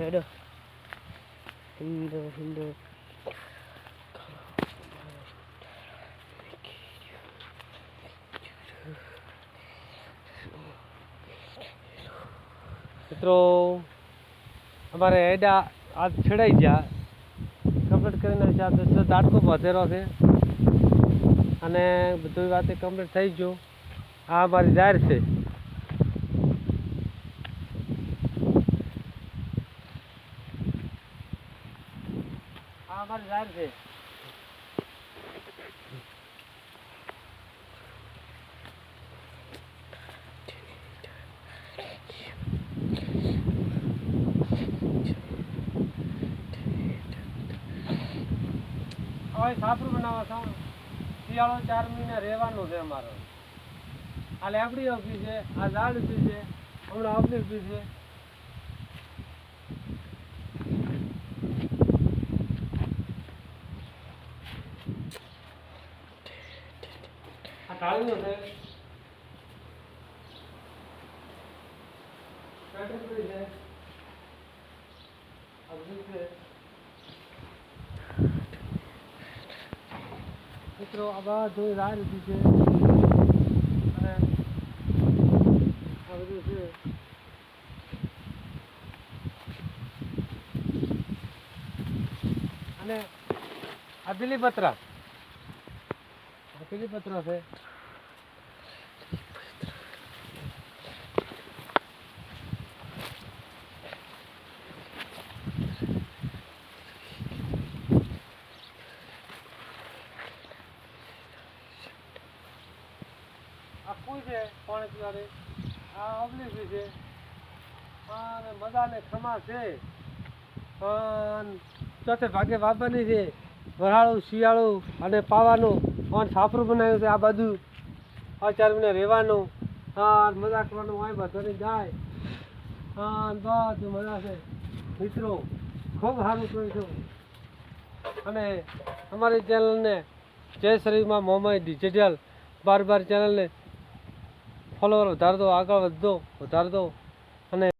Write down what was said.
હેડો હિન્દો હિન્દો મિત્રો, અમારે એડા આજ છેડાઈ ગયા. કમ્પ્લીટ કરીને ચાર આ દસ દાટકો વધેરો છે. અને બધી વાતે કમ્પ્લીટ થઈ ગયું. આ અમારી જાહેર છે. આ જાહેર છે. હવે સાપરું બનાવવા શિયાળો ચાર મહિના રહેવાનું છે અમારો. આ લેબડી ઊભી છે, આ ઝાડ ઊભી છે હમણાં આપણી ઊભી છે. આ ટાળીનું છે. મિત્રો, આ બધું રાહ લીધી છે. બધું છે. અને આ બિલીપત્ર આ બિલીપત્ર છે આ કોઈ છે પાણી આ અબલીસી છે અને મજાને ખમા છે. પણ ચોથે ભાગે વાપરની છે. વરાળું, શિયાળું અને પાવાનું પણ સાફરું બનાવ્યું છે આ બધું આ ચાર મહિને રહેવાનું. હા મજા કરવાનું હોય, બધાની જાય. હા બધું મજા છે. મિત્રો, ખૂબ સારું કરીશું અને અમારી ચેનલને જય શ્રીમાં મોહમ્મદ ડિજિટલ બાર બાર ચેનલને ફોલોવર વધાર દો આગળ વધો વધાર દો અને